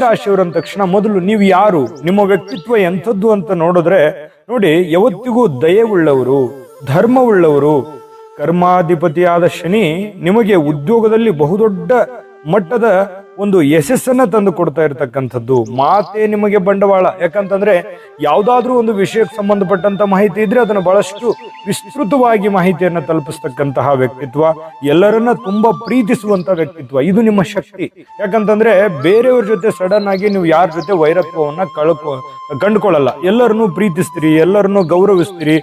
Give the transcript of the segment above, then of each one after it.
ಮೇಷರಾಶಿಯವರು ಅಂದ ತಕ್ಷಣ ಮೊದಲು ನೀವು ಯಾರು? ನಿಮ್ಮ ವ್ಯಕ್ತಿತ್ವ ಎಂಥದ್ದು ಅಂತ ನೋಡಿದ್ರೆ, ನೋಡಿ, ಯಾವತ್ತಿಗೂ ದಯವುಳ್ಳವರು ಧರ್ಮವುಳ್ಳವರು, ಕರ್ಮಾಧಿಪತಿಯಾದ ಶನಿ ನಿಮಗೆ ಉದ್ಯೋಗದಲ್ಲಿ ಬಹುದೊಡ್ಡ ಮಟ್ಟದ ಒಂದು ಯಶಸ್ಸನ್ನ ತಂದು ಕೊಡ್ತಾ ಇರತಕ್ಕಂಥದ್ದು. ಮಾತೆ ನಿಮಗೆ ಬಂಡವಾಳ. ಯಾಕಂತಂದ್ರೆ ಯಾವ್ದಾದ್ರೂ ಒಂದು ವಿಷಯಕ್ಕೆ ಸಂಬಂಧಪಟ್ಟಂತ ಮಾಹಿತಿ ಇದ್ರೆ ಅದನ್ನು ಬಹಳಷ್ಟು ವಿಸ್ತೃತವಾಗಿ ಮಾಹಿತಿಯನ್ನು ತಲುಪಿಸ್ತಕ್ಕಂತಹ ವ್ಯಕ್ತಿತ್ವ, ಎಲ್ಲರನ್ನ ತುಂಬಾ ಪ್ರೀತಿಸುವಂತ ವ್ಯಕ್ತಿತ್ವ. ಇದು ನಿಮ್ಮ ಶಕ್ತಿ. ಯಾಕಂತಂದ್ರೆ ಬೇರೆಯವ್ರ ಜೊತೆ ಸಡನ್ ಆಗಿ ನೀವು ಯಾರ ಜೊತೆ ವೈರತ್ವವನ್ನ ಕಳ್ಕೊ, ಕಂಡುಕೊಳ್ಳಲ್ಲ. ಎಲ್ಲರನ್ನೂ ಪ್ರೀತಿಸ್ತೀರಿ, ಎಲ್ಲರನ್ನೂ ಗೌರವಿಸ್ತೀರಿ.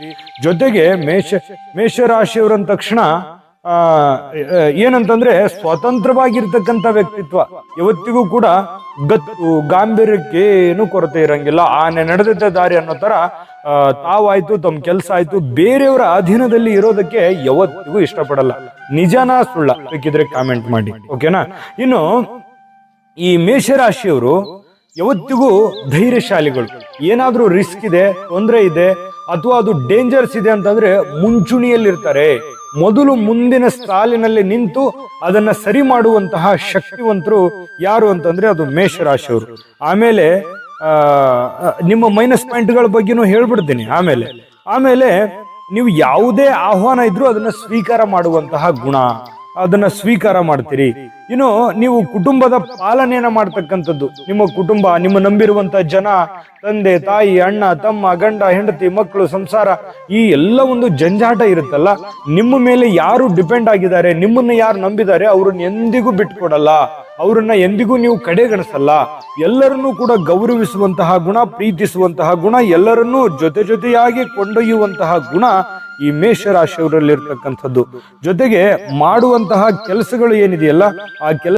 ಜೊತೆಗೆ ಮೇಷ ಮೇಷರಾಶಿಯವರಂದ ತಕ್ಷಣ ಏನಂತಂದ್ರೆ ಸ್ವತಂತ್ರವಾಗಿರ್ತಕ್ಕಂಥ ವ್ಯಕ್ತಿತ್ವ. ಯಾವತ್ತಿಗೂ ಕೂಡ ಗತ್ತು, ಗಾಂಭೀರ್ಯಕ್ಕೆ ಏನು ಕೊರತೆ ಇರಂಗಿಲ್ಲ. ಆನೆ ನಡೆದಿದ್ದ ದಾರಿ ಅನ್ನೋ ತರ ತಾವಾಯ್ತು, ತಮ್ಮ ಕೆಲಸ ಆಯ್ತು, ಬೇರೆಯವರ ಅಧೀನದಲ್ಲಿ ಇರೋದಕ್ಕೆ ಯಾವತ್ತಿಗೂ ಇಷ್ಟಪಡಲ್ಲ. ನಿಜನಾ ಸುಳ್ಳ ಬೇಕಿದ್ರೆ ಕಾಮೆಂಟ್ ಮಾಡಿ ಓಕೆನಾ ಇನ್ನು, ಈ ಮೇಷರಾಶಿಯವರು ಯಾವತ್ತಿಗೂ ಧೈರ್ಯಶಾಲಿಗಳು. ಏನಾದ್ರೂ ರಿಸ್ಕ್ ಇದೆ, ತೊಂದರೆ ಇದೆ, ಅಥವಾ ಅದು ಡೇಂಜರ್ಸ್ ಇದೆ ಅಂತಂದ್ರೆ ಮುಂಚೂಣಿಯಲ್ಲಿರ್ತಾರೆ. ಮೊದಲು ಮುಂದಿನ ಸಾಲಿನಲ್ಲಿ ನಿಂತು ಅದನ್ನ ಸರಿ ಮಾಡುವಂತಹ ಶಕ್ತಿವಂತರು ಯಾರು ಅಂತಂದ್ರೆ ಅದು ಮೇಷರಾಶಿಯವರು. ಆಮೇಲೆ ನಿಮ್ಮ ಮೈನಸ್ ಪಾಯಿಂಟ್ಗಳ ಬಗ್ಗೆನೂ ಹೇಳ್ಬಿಡ್ತೀನಿ ಆಮೇಲೆ. ಆಮೇಲೆ, ನೀವು ಯಾವುದೇ ಆಹ್ವಾನ ಇದ್ರೂ ಅದನ್ನ ಸ್ವೀಕಾರ ಮಾಡುವಂತಹ ಗುಣ. ಅದನ್ನ ಸ್ವೀಕಾರ ಮಾಡ್ತೀರಿ. ಇನ್ನು ನೀವು ಕುಟುಂಬದ ಪಾಲನೆಯನ್ನ ಮಾಡ್ತಕ್ಕಂಥದ್ದು. ನಿಮ್ಮ ಕುಟುಂಬ, ನಿಮ್ಮ ನಂಬಿರುವಂತ ಜನ, ತಂದೆ, ತಾಯಿ, ಅಣ್ಣ, ತಮ್ಮ, ಗಂಡ, ಹೆಂಡತಿ, ಮಕ್ಕಳು, ಸಂಸಾರ, ಈ ಎಲ್ಲ ಒಂದು ಜಂಜಾಟ ಇರುತ್ತಲ್ಲ? ನಿಮ್ಮ ಮೇಲೆ ಯಾರು ಡಿಪೆಂಡ್ ಆಗಿದ್ದಾರೆ, ನಿಮ್ಮನ್ನ ಯಾರು ನಂಬಿದ್ದಾರೆ, ಅವ್ರನ್ನ ಎಂದಿಗೂ ಬಿಟ್ಕೊಡಲ್ಲ. ಅವ್ರನ್ನ ಎಂದಿಗೂ ನೀವು ಕಡೆಗಣಿಸಲ್ಲ. ಎಲ್ಲರನ್ನೂ ಕೂಡ ಗೌರವಿಸುವಂತಹ ಗುಣ, ಪ್ರೀತಿಸುವಂತಹ ಗುಣ, ಎಲ್ಲರನ್ನೂ ಜೊತೆ ಜೊತೆಯಾಗಿ ಕೊಂಡೊಯ್ಯುವಂತಹ ಗುಣ ಈ ಮೇಷ ಮೇಷರಾಶಿಯವರಲ್ಲಿರ್ತಕ್ಕಂಥದ್ದು. ಜೊತೆಗೆ ಮಾಡುವಂತಹ ಕೆಲಸಗಳು ಏನಿದೆಯಲ್ಲ ಆ ಕೆಲಸ